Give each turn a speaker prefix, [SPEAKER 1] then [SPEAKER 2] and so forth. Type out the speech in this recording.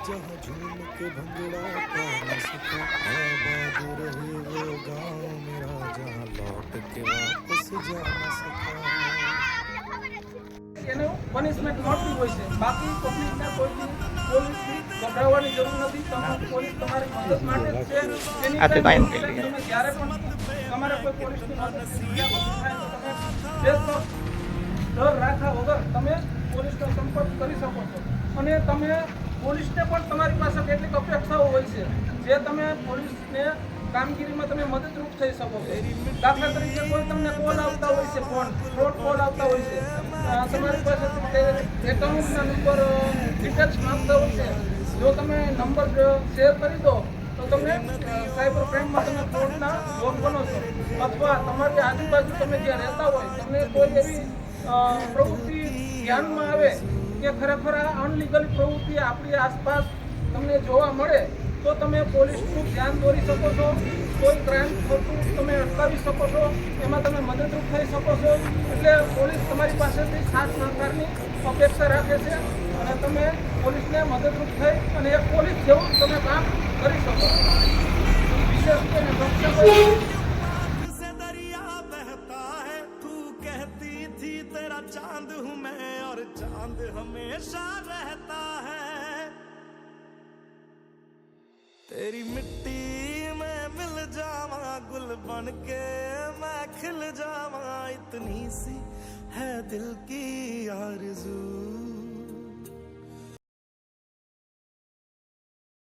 [SPEAKER 1] जहाँ झूम के भंगड़ा पा न सका आबाद रहे वो गाँव मेरा जहाँ लौट के वापस जा न सका
[SPEAKER 2] એનું પનિશમેન્ટ મળતી હોય છે બાકી પબ્લિકને કોઈ પોલીસથી ગભરાવવાની જરૂર નથી તમારી પોલીસ તમારી મદદ માટે જ છે એની
[SPEAKER 3] આ તો
[SPEAKER 2] time
[SPEAKER 3] time કરી
[SPEAKER 2] તમે જ્યારે પણ તમારે કોઈ પોલીસની મદદ થાય તો તમે બેશક ડર રાખ્યા વગર તમે પોલીસનો સંપર્ક કરી શકો છો. અને તમે પોલીસને પણ તમારી પાસે કેટલીક અપેક્ષાઓ હોય છે, જે તમે પોલીસને કામગીરીમાં તમે મદદરૂપ થઈ શકો છો. દાખલા તરીકે કોઈ તમને કોલ આવતા હોય છે ફોન ફ્રોડ કોલ આવતા હોય છે. તમારી પાસે એકાઉન્ટના નંબર ડિટેલ્સ માંગતા હોય છે. જો તમે નંબર શેર કરી દો, તો તમે સાયબર ક્રાઇમમાં તમે ફ્રોડના ભોગ બનો છો. અથવા તમારી આજુબાજુ તમે જ્યાં રહેતા હોય, તમને કોઈ એવી પ્રવૃત્તિ ધ્યાનમાં આવે કે ખરેખર આ અનલીગલ પ્રવૃત્તિ આપણી આસપાસ તમને જોવા મળે, તો તમે પોલીસનું ધ્યાન દોરી શકો છો. કોઈ ક્રાઇમ થતું તમે અટકાવી શકો છો. એમાં તમે મદદરૂપ થઈ શકો છો. એટલે પોલીસ તમારી પાસેથી ખાસ સહકારની અપેક્ષા રાખે છે અને તમે પોલીસને મદદરૂપ થઈ અને એક પોલીસ જેવું તમે કામ કરી શકો છો. વિશેષ કરીને
[SPEAKER 1] तेरा चाँद हूँ मैं और चाँद हमेशा रहता है। तेरी मिट्टी में मिल जावा, गुल बन के मैं खिल जावा। इतनी सी है दिल की आरज़ू।